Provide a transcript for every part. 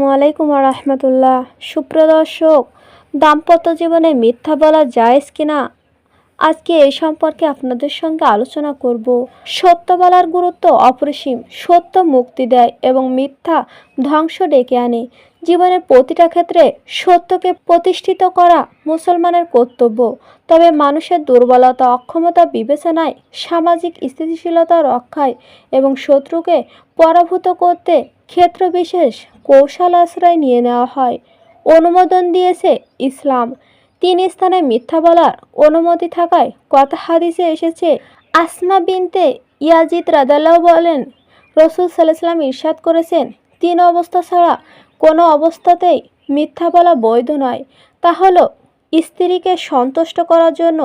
আসসালামু আলাইকুম রহমতুল্লাহ। সুপ্রদর্শক দাম্পত্য জীবনে মিথ্যা বলা জায়েজ কিনা? আজকে এই সম্পর্কে আপনাদের সঙ্গে আলোচনা করব। সত্য বলার গুরুত্ব অপরিসীম। সত্য মুক্তি দেয় এবং মিথ্যা ধ্বংস ডেকে আনে। জীবনের প্রতিটা ক্ষেত্রে সত্যকে প্রতিষ্ঠিত করা মুসলমানের কর্তব্য। তবে মানুষের দুর্বলতা, অক্ষমতা, বিবেচনায় সামাজিক স্থিতিশীলতা রক্ষায় এবং শত্রুকে পরাভূত করতে ক্ষেত্রবিশেষ কৌশল আশ্রয় নিয়ে নেওয়া হয়। অনুমোদন দিয়েছে ইসলাম। তিন স্থানে মিথ্যা বলার অনুমতি থাকায় কথা হাদিসে এসেছে। আসমা বিনতে ইয়াজিদ রাদাল্লাহ বলেন, রসুল সাল্লাম ইরশাদ করেছেন, তিন অবস্থা ছাড়া কোনো অবস্থাতেই মিথ্যা বলা বৈধ নয়। তা হলো, স্ত্রীকে সন্তুষ্ট করার জন্য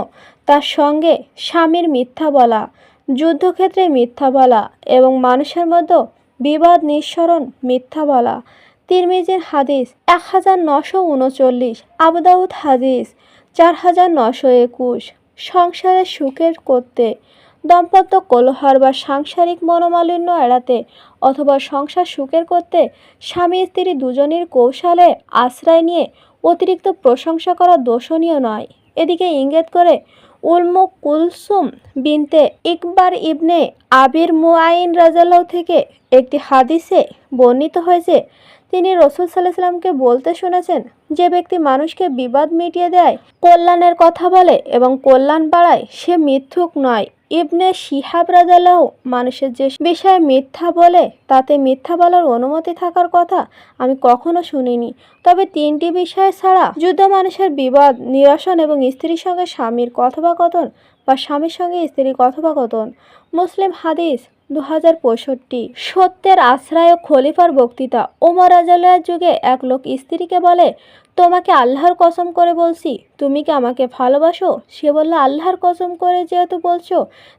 তার সঙ্গে স্বামীর মিথ্যা বলা, যুদ্ধক্ষেত্রে মিথ্যা বলা এবং মানুষের মধ্যে বিবাদ, নিঃসরণ, মিথ্যা বলা। তিরমিজির হাদিস এক হাজার নশো উনচল্লিশ আবুদাউদ হাদিস চার হাজার নশো একুশ। সংসারে সুখের করতে, দম্পত্য কলহার বা সাংসারিক মনোমালিন্য এড়াতে অথবা সংসার সুখের করতে স্বামী, স্ত্রী দুজনের কৌশলে আশ্রয় নিয়ে অতিরিক্ত প্রশংসা করা দোষণীয় নয়। এদিকে ইঙ্গিত করে উলমুক কুলসুম বিনতে ইকবার ইবনে আবির মুআইন রাজাল্লাহ থেকে একটি হাদিসে বর্ণিত হয়েছে তিনি রসুল সাল্লাহ সাল্লামকে বলতে শুনেছেন, যে ব্যক্তি মানুষকে বিবাদ মিটিয়ে দেয়, কল্যাণের কথা বলে এবং কল্যাণ বাড়ায়, সে মিথ্যুক নয়। ইবনে শিহাব রাজাল্লাহ মানুষের যে বিষয়ে মিথ্যা বলে, তাতে মিথ্যা বলার অনুমতি থাকার কথা আমি কখনো শুনিনি। তবে তিনটি বিষয় ছাড়া যুদ্ধ মানুষের বিবাদ, নিরসন এবং স্ত্রীর সঙ্গে স্বামীর কথোপকথন বা স্বামীর সঙ্গে স্ত্রীর কথোপকথন। মুসলিম হাদিস দু হাজার পঁয়ষট্টি। সত্যের আশ্রয় খলিফার বক্তৃতা। ওমর আজালের যুগে এক লোক স্ত্রীকে বলে, তোমাকে আল্লাহর কসম করে বলছি। তুমি কি আমাকে ভালোবাসো? সে বলল, আল্লাহর কসম করে যেহেতু বলছো,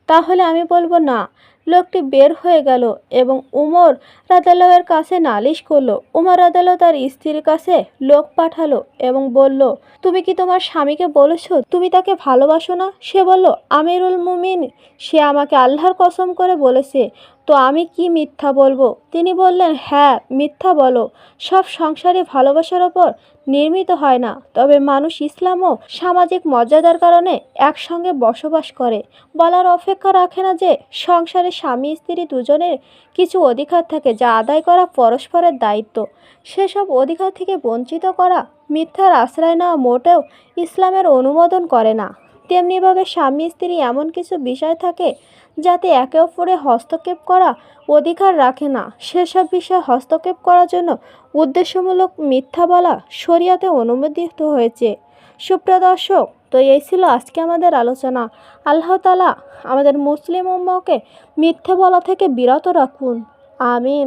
তাহলে আমি বলব না। লোকটি বের হয়ে গেল এবং উমর রাদালের কাছে নালিশ করল। উমর রাদাল তার স্ত্রীর কাছে লোক পাঠালো এবং বলল, তুমি কি তোমার স্বামীকে বলেছ? তুমি তাকে ভালোবাসো না? সে বলল, আমিরুল মুমিন, সে আমাকে আল্লাহর কসম করে বলেছে। তো আমি কি মিথ্যা বলব? তিনি বললেন হ্যাঁ মিথ্যা বলো। সব সংসারে ভালোবাসার ওপর নির্মিত হয় না। তবে মানুষ ইসলাম ও সামাজিক মর্যাদার কারণে একসঙ্গে বসবাস করে। বলার অপেক্ষা রাখে না যে সংসারে স্বামী, স্ত্রী দুজনের কিছু অধিকার থাকে যা আদায় করা পরস্পরের দায়িত্ব। সেসব অধিকার থেকে বঞ্চিত করা মিথ্যার আশ্রয় নেওয়া মোটেও ইসলামের অনুমোদন করে না। তেমনিভাবে স্বামী, স্ত্রী এমন কিছু বিষয় থাকে যাতে একে অপরে হস্তক্ষেপ করা অধিকার রাখে না। সেসব বিষয়ে হস্তক্ষেপ করার জন্য উদ্দেশ্যমূলক মিথ্যা বলা শরিয়াতে অনুমোদিত হয়েছে। সুপ্রিয় দর্শক, তো এই ছিল আজকে আমাদের আলোচনা। আল্লাহ তালা আমাদের মুসলিম উম্মাকে মিথ্যে বলা থেকে বিরত রাখুন। আমিন।